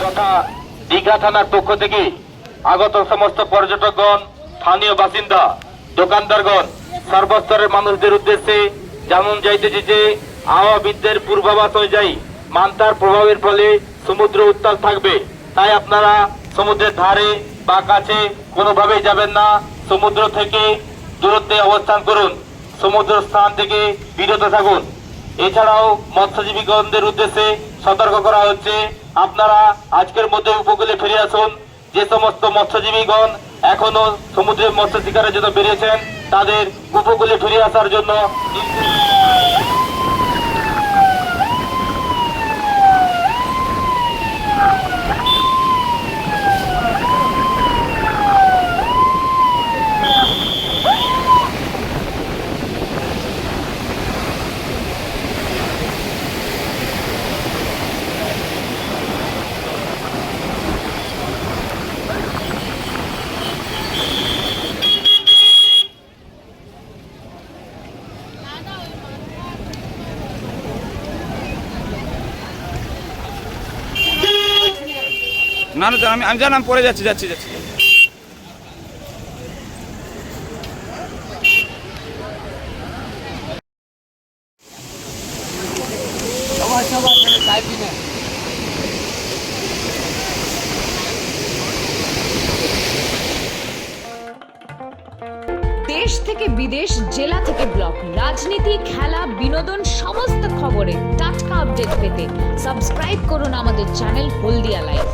তথা দীঘা থানার পক্ষ থেকে আগত সমস্ত পর্যটকগণ, স্থানীয় বাসিন্দা, দোকানদারগণ, সর্বস্তরের মানুষদের উদ্দেশ্যে যেমন যাইতে যেতে আবহাওয়াবিদদের পূর্বাভাস অনুযায়ী মান্তার প্রভাবের ফলে সমুদ্র উত্তাল থাকবে। তাই আপনারা সমুদ্রের ধারে বা কাছে কোনোভাবেই যাবেন না। সমুদ্র থেকে দূরত্বে অবস্থান করুন। সমুদ্র স্থান থেকে বিরত থাকুন। এছাড়াও মৎস্যজীবীগণদের উদ্দেশ্যে সতর্ক করা হচ্ছে। আপনারা আজকের মধ্যে উপকূলে ফিরে আসুন। যে সমস্ত মৎস্যজীবীগণ এখনও সমুদ্রে মৎস্য শিকারের জন্য বেরিয়েছেন, তাদের উপকূলে ফিরে আসার জন্য না না, আমি আমি জানাম পরে যাচ্ছি যাচ্ছি যাচ্ছি। দেশ থেকে বিদেশ, জেলা থেকে ব্লক, রাজনীতি, খেলা, বিনোদন, সমস্ত খবরে টাটকা আপডেট পেতে সাবস্ক্রাইব করুন আমাদের চ্যানেল হলদিয়া লাইভ